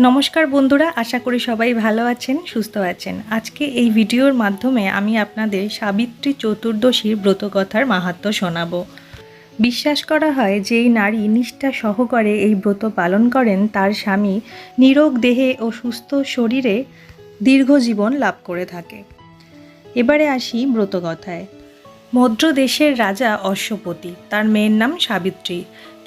নমস্কার বন্ধুরা, আশা করি সবাই ভালো আছেন, সুস্থ আছেন। আজকে এই ভিডিওর মাধ্যমে আমি আপনাদের সাবিত্রী চতুর্দশীর ব্রতকথার মাহাত্ম্য শোনাব। বিশ্বাস করা হয় যে এই নারী নিষ্ঠা সহকারে এই ব্রত পালন করেন, তার স্বামী নিরোগ দেহে ও সুস্থ শরীরে দীর্ঘ জীবন লাভ করে থাকে। এবারে আসি ব্রতকথায়। মধ্য দেশের রাজা অশ্বপতি। তার মেয়ের নাম সাবিত্রী।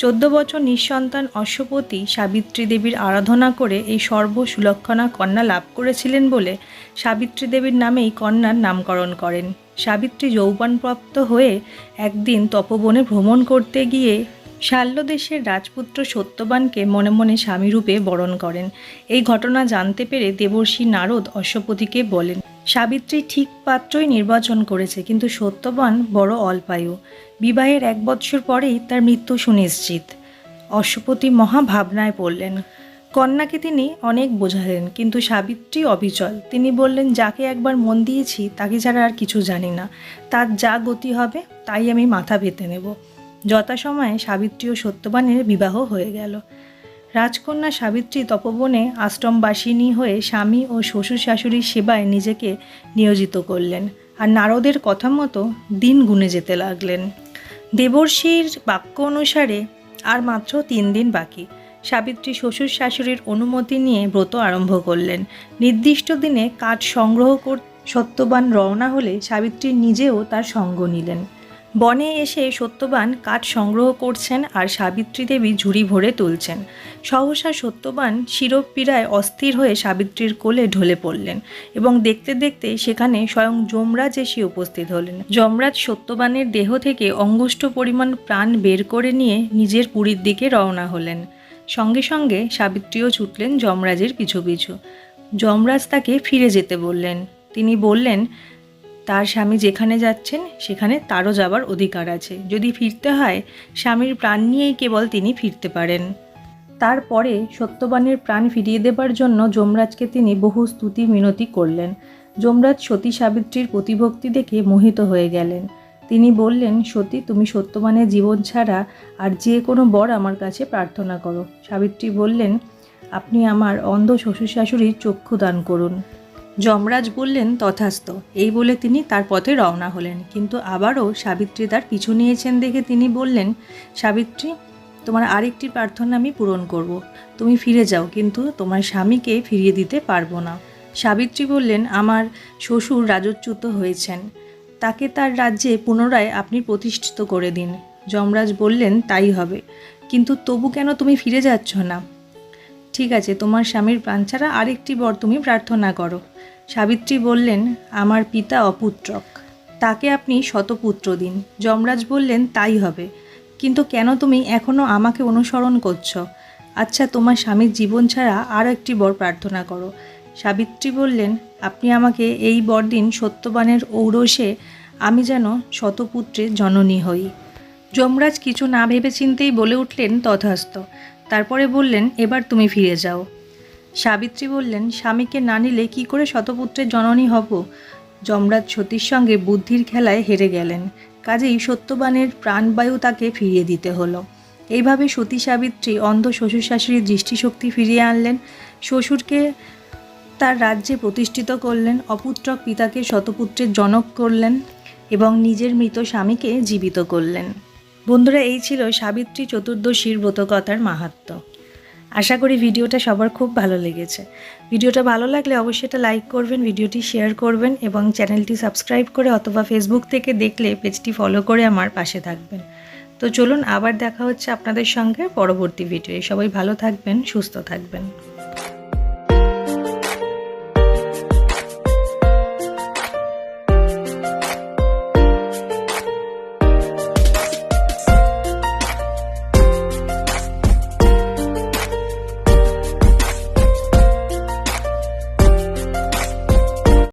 চোদ্দ বছর নিঃসন্তান অশ্বপতি সাবিত্রী দেবীর আরাধনা করে এই সর্ব সুলক্ষণা কন্যা লাভ করেছিলেন বলে সাবিত্রী দেবীর নামেই কন্যার নামকরণ করেন। সাবিত্রী যৌবনপ্রাপ্ত হয়ে একদিন তপবনে ভ্রমণ করতে গিয়ে শাল্য দেশের রাজপুত্র সত্যবানকে মনে মনে স্বামীরূপে বরণ করেন। এই ঘটনা জানতে পেরে দেবর্ষী নারদ অশ্বপতিকে বলেন সাবিত্রী ঠিক পাত্রই নির্বাচন করেছে, কিন্তু সত্যবান বড় অল্পায়ু। বিবাহের এক বৎসর পরেই তার মৃত্যু সুনিশ্চিত। অশ্বপতি মহা ভাবনায় পড়লেন, কন্যাকে তিনি অনেক বোঝালেন, কিন্তু সাবিত্রী অবিচল। তিনি বললেন, যাকে একবার মন দিয়েছি, তাকে ছাড়া আর কিছু জানি না। তার যা গতি হবে, তাই আমি মাথা পেতে নেব। যথাসময়ে সাবিত্রী ও সত্যবানের বিবাহ হয়ে গেল। রাজকন্যা সাবিত্রী তপবনে আশ্রমবাসিনী হয়ে স্বামী ও শ্বশুর শাশুড়ির সেবায় নিজেকে নিয়োজিত করলেন আর নারদের কথা মতো দিন গুনে যেতে লাগলেন। দেবর্ষীর বাক্য অনুসারে আর মাত্র তিন দিন বাকি। সাবিত্রী শ্বশুর শাশুড়ির অনুমতি নিয়ে ব্রত আরম্ভ করলেন। নির্দিষ্ট দিনে কাঠ সংগ্রহ কর সত্যবান রওনা হলে সাবিত্রী নিজেও তার সঙ্গ নিলেন। বনে এসে সত্যবান কাঠ সংগ্রহ করছেন আর সাবিত্রী দেবী ঝুড়ি ভরে তুলছেন। সহসা সত্যবান শিরোপীড়ায় অস্থির হয়ে সাবিত্রীর কোলে ঢলে পড়লেন এবং দেখতে দেখতে সেখানে স্বয়ং যমরাজ এসে উপস্থিত হলেন। যমরাজ সত্যবানের দেহ থেকে অঙ্গুষ্ঠ পরিমাণ প্রাণ বের করে নিয়ে নিজের পুরীর দিকে রওনা হলেন। সঙ্গে সঙ্গে সাবিত্রীও ছুটলেন যমরাজের পিছু পিছু। যমরাজ তাকে ফিরে যেতে বললেন। তিনি বললেন তার স্বামী যেখানে যাচ্ছেন, সেখানে তারও যাবার অধিকার আছে। যদি ফিরতে হয়, স্বামীর প্রাণ নিয়েই কেবল তিনি ফিরতে পারেন। তারপরে সত্যবানের প্রাণ ফিরিয়ে দেবার জন্য যমরাজকে তিনি বহু স্তুতি মিনতি করলেন। যমরাজ সতী সাবিত্রীর প্রতিভক্তি দেখে মোহিত হয়ে গেলেন। তিনি বললেন, সতী, তুমি সত্যবানের জীবন ছাড়া আর যে কোনো বর আমার কাছে প্রার্থনা করো। সাবিত্রী বললেন, আপনি আমার অন্ধ শ্বশুর শাশুড়ির চক্ষু দান করুন। যমরাজ বললেন তথাস্ত এই বলে তিনি তার পথে রওনা হলেন। কিন্তু আবারও সাবিত্রী তার পিছু নিয়েছেন দেখে তিনি বললেন, সাবিত্রী, তোমার আরেকটি প্রার্থনা আমি পূরণ করব। তুমি ফিরে যাও, কিন্তু তোমার স্বামীকে ফিরিয়ে দিতে পারব না। সাবিত্রী বললেন, আমার শ্বশুর রাজচ্যুত হয়েছেন। তাকে তার রাজ্যে পুনরায় আপনি প্রতিষ্ঠিত করে দিন। যমরাজ বললেন, তাই হবে। কিন্তু তবু কেন তুমি ফিরে যাচ্ছ না? ঠিক আছে, তোমার স্বামীর প্রাণ ছাড়া আরেকটি বর তুমি প্রার্থনা করো। সাবিত্রী বললেন, আমার পিতা অপুত্রক। তাকে আপনি শতপুত্র দিন। যমরাজ বললেন, তাই হবে। কিন্তু কেন তুমি এখনও আমাকে অনুসরণ করছ? আচ্ছা তোমার স্বামীর জীবন ছাড়া আর একটি বর প্রার্থনা করো। সাবিত্রী বললেন, আপনি আমাকে এই বরদিন সত্যবানের ঔরসে আমি যেন শতপুত্রের জননী হই। যমরাজ কিছু না ভেবে চিন্তেই বলে উঠলেন তথাস্ত তারপরে বললেন, এবার তুমি ফিরে যাও। সাবিত্রী বললেন, স্বামীকে না নিলে কী করে শতপুত্রের জননী হব? যমরাজ সতীর সঙ্গে বুদ্ধির খেলায় হেরে গেলেন। কাজেই সত্যবানের প্রাণবায়ু তাকে ফিরিয়ে দিতে হলো। এইভাবে সতী সাবিত্রী অন্ধ শ্বশুর শাশুড়ির দৃষ্টিশক্তি ফিরিয়ে আনলেন। শ্বশুরকে তার রাজ্যে প্রতিষ্ঠিত করলেন, অপুত্রক পিতাকে শতপুত্রের জনক করলেন এবং নিজের মৃত স্বামীকে জীবিত করলেন। বন্ধুরা, এই ছিল সাবিত্রী চতুর্দশীর ব্রতকথার মাহাত্ম্য। আশা করি ভিডিওটা সবার খুব ভালো লেগেছে। ভিডিওটা ভালো লাগলে অবশ্যই এটা লাইক করবেন, ভিডিওটি শেয়ার করবেন এবং চ্যানেলটি সাবস্ক্রাইব করে অথবা ফেসবুক থেকে দেখলে পেজটি ফলো করে আমার পাশে থাকবেন। তো চলুন আবার দেখা হচ্ছে আপনাদের সঙ্গে পরবর্তী ভিডিও সবাই ভালো থাকবেন, সুস্থ থাকবেন।